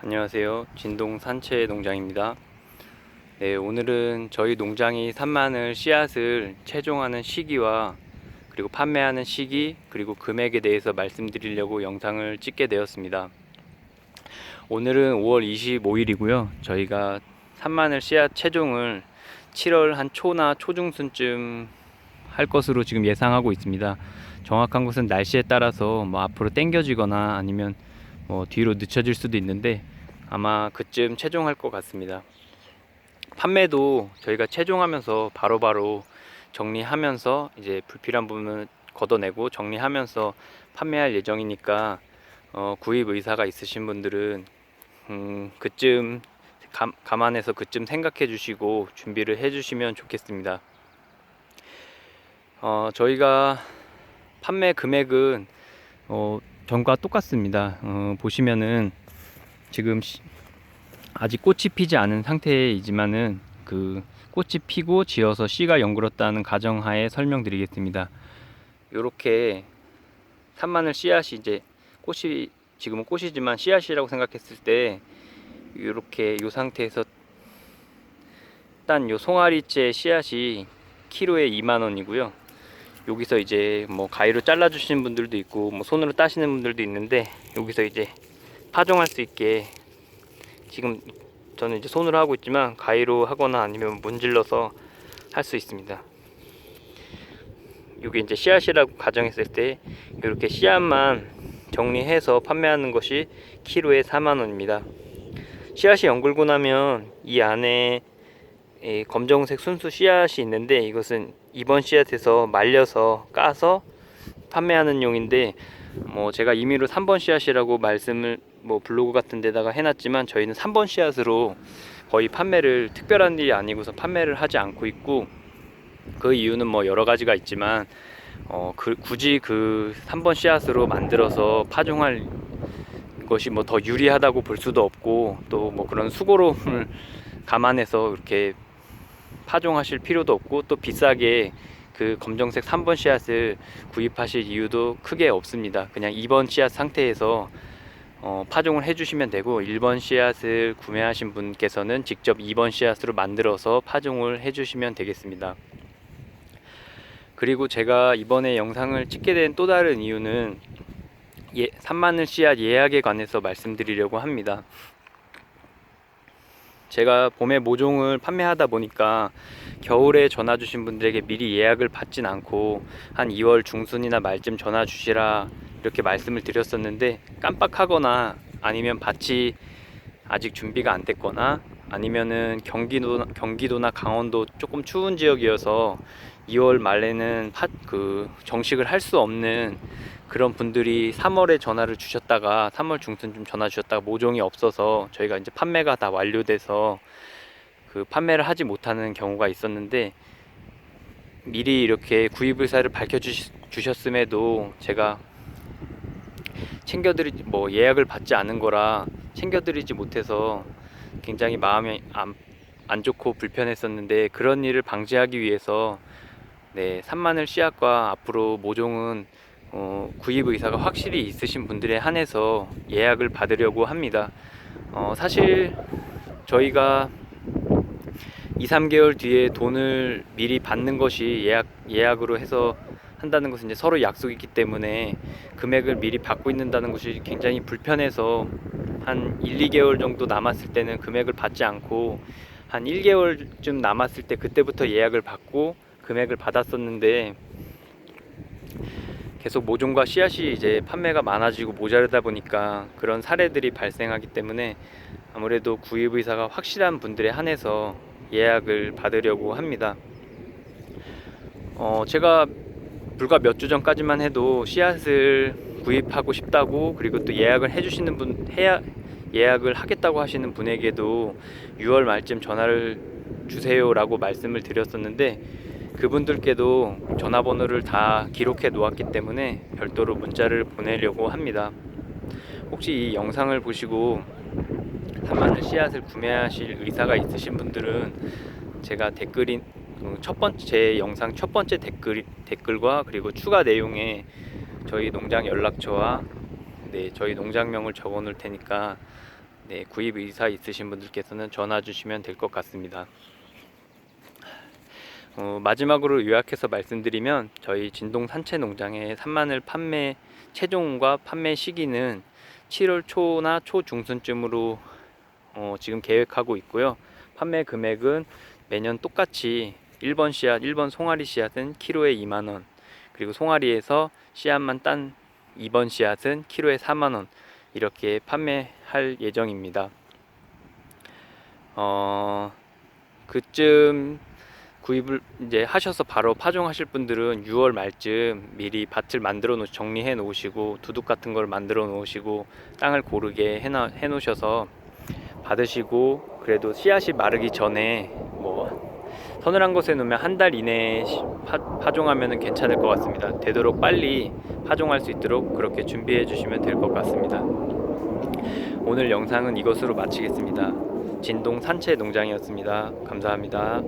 안녕하세요. 진동 산채 농장입니다. 네, 오늘은 저희 농장이 산마늘 씨앗을 채종하는 시기와 그리고 판매하는 시기 그리고 금액에 대해서 말씀드리려고 영상을 찍게 되었습니다. 오늘은 5월 25일이고요. 저희가 산마늘 씨앗 채종을 7월 한 초나 초중순쯤 할 것으로 지금 예상하고 있습니다. 정확한 것은 날씨에 따라서 뭐 앞으로 당겨지거나 아니면 뭐 뒤로 늦춰질 수도 있는데 아마 그쯤 최종할 것 같습니다. 판매도 저희가 최종하면서 바로 바로 정리하면서 이제 불필요한 부분을 걷어내고 정리하면서 판매할 예정이니까 어, 구입 의사가 있으신 분들은 음, 그쯤 감, 감안해서 그쯤 생각해 주시고 준비를 해 주시면 좋겠습니다. 어, 저희가 판매 금액은 어, 전과 똑같습니다. 어, 보시면은 지금 시- 아직 꽃이 피지 않은 상태이지만은 그 꽃이 피고 지어서 씨가 연그렀다는 가정하에 설명드리겠습니다. 요렇게 산마늘 씨앗이 이제 꽃이 지금은 꽃이지만 씨앗이라고 생각했을 때 요렇게 요 상태에서 딴 요 송아리째 씨앗이 키로에 2만 원이고요. 여기서 이제 뭐 가위로 잘라 주시는 분들도 있고 뭐 손으로 따시는 분들도 있는데 여기서 이제 파종할 수 있게 지금 저는 이제 손으로 하고 있지만 가위로 하거나 아니면 문질러서 할 수 있습니다. 이게 이제 씨앗이라고 가정했을 때 이렇게 씨앗만 정리해서 판매하는 것이 키로에 4만 원입니다. 씨앗이 연글고 나면 이 안에 이 검정색 순수 씨앗이 있는데 이것은 이번 씨앗에서 말려서 까서 판매하는 용인데 뭐 제가 임의로 3번 씨앗이라고 말씀을 뭐 블로그 같은 데다가 해놨지만 저희는 3번 씨앗으로 거의 판매를 특별한 일이 아니고서 판매를 하지 않고 있고 그 이유는 뭐 여러 가지가 있지만 어 그 굳이 그 3번 씨앗으로 만들어서 파종할 것이 뭐 더 유리하다고 볼 수도 없고 또 뭐 그런 수고로움을 감안해서 이렇게 파종하실 필요도 없고 또 비싸게 그 검정색 3번 씨앗을 구입하실 이유도 크게 없습니다. 그냥 2번 씨앗 상태에서 어, 파종을 해주시면 되고 1번 씨앗을 구매하신 분께서는 직접 2번 씨앗으로 만들어서 파종을 해주시면 되겠습니다. 그리고 제가 이번에 영상을 찍게 된 또 다른 이유는 예, 산마늘 씨앗 예약에 관해서 말씀드리려고 합니다. 제가 봄에 모종을 판매하다 보니까 겨울에 전화 주신 분들에게 미리 예약을 받진 않고 한 2월 중순이나 말쯤 전화 주시라 이렇게 말씀을 드렸었는데 깜빡하거나 아니면 밭이 아직 준비가 안 됐거나 아니면은 경기도 경기도나 강원도 조금 추운 지역이어서 2월 말에는 파, 그 정식을 할 수 없는 그런 분들이 3월에 전화를 주셨다가 3월 중순쯤 전화 주셨다가 모종이 없어서 저희가 이제 판매가 다 완료돼서 그 판매를 하지 못하는 경우가 있었는데 미리 이렇게 구입 의사를 밝혀 주셨음에도 제가 챙겨드리 뭐 예약을 받지 않은 거라 챙겨드리지 못해서 굉장히 마음이 안, 안 좋고 불편했었는데 그런 일을 방지하기 위해서 네 산마늘 씨앗과 앞으로 모종은 어, 구입 의사가 확실히 있으신 분들에 한해서 예약을 받으려고 합니다. 어, 사실 저희가 2, 3개월 뒤에 돈을 미리 받는 것이 예약 예약으로 해서 한다는 것은 이제 서로 약속이 있기 때문에 금액을 미리 받고 있는다는 것이 굉장히 불편해서 한 1, 2개월 정도 남았을 때는 금액을 받지 않고 한 1개월쯤 남았을 때 그때부터 예약을 받고 금액을 받았었는데 계속 모종과 씨앗이 이제 판매가 많아지고 모자르다 보니까 그런 사례들이 발생하기 때문에 아무래도 구입 의사가 확실한 분들에 한해서 예약을 받으려고 합니다. 어, 제가 불과 몇 주 전까지만 해도 씨앗을 구입하고 싶다고 그리고 또 예약을 해주시는 분 해야 예약을 하겠다고 하시는 분에게도 6월 말쯤 전화를 주세요라고 말씀을 드렸었는데 그분들께도 전화번호를 다 기록해 놓았기 때문에 별도로 문자를 보내려고 합니다. 혹시 이 영상을 보시고 산마늘 씨앗을 구매하실 의사가 있으신 분들은 제가 댓글인 어, 첫 번째 영상 첫 번째 댓글 댓글과 그리고 추가 내용에 저희 농장 연락처와 네 저희 농장명을 적어 놓을 테니까 네, 구입 의사 있으신 분들께서는 전화 주시면 될 것 같습니다. 어, 마지막으로 요약해서 말씀드리면 저희 진동 산채 농장의 산마늘 판매 최종과 판매 시기는 7월 초나 초 중순쯤으로 어, 지금 계획하고 있고요. 판매 금액은 매년 똑같이 1번 씨앗, 1번 송아리 씨앗은 키로에 2만 원, 그리고 송아리에서 씨앗만 딴 2번 씨앗은 키로에 4만 원 이렇게 판매할 예정입니다. 어, 그쯤 구입을 이제 하셔서 바로 파종하실 분들은 6월 말쯤 미리 밭을 만들어 놓 정리해 놓으시고 두둑 같은 걸 만들어 놓으시고 땅을 고르게 해, 놔, 해 놓으셔서 받으시고 그래도 씨앗이 마르기 전에 뭐 서늘한 곳에 놓으면 한 달 이내에 시- 파, 파종하면 괜찮을 것 같습니다. 되도록 빨리 파종할 수 있도록 그렇게 준비해 주시면 될 것 같습니다. 오늘 영상은 이것으로 마치겠습니다. 진동 산채 농장이었습니다. 감사합니다.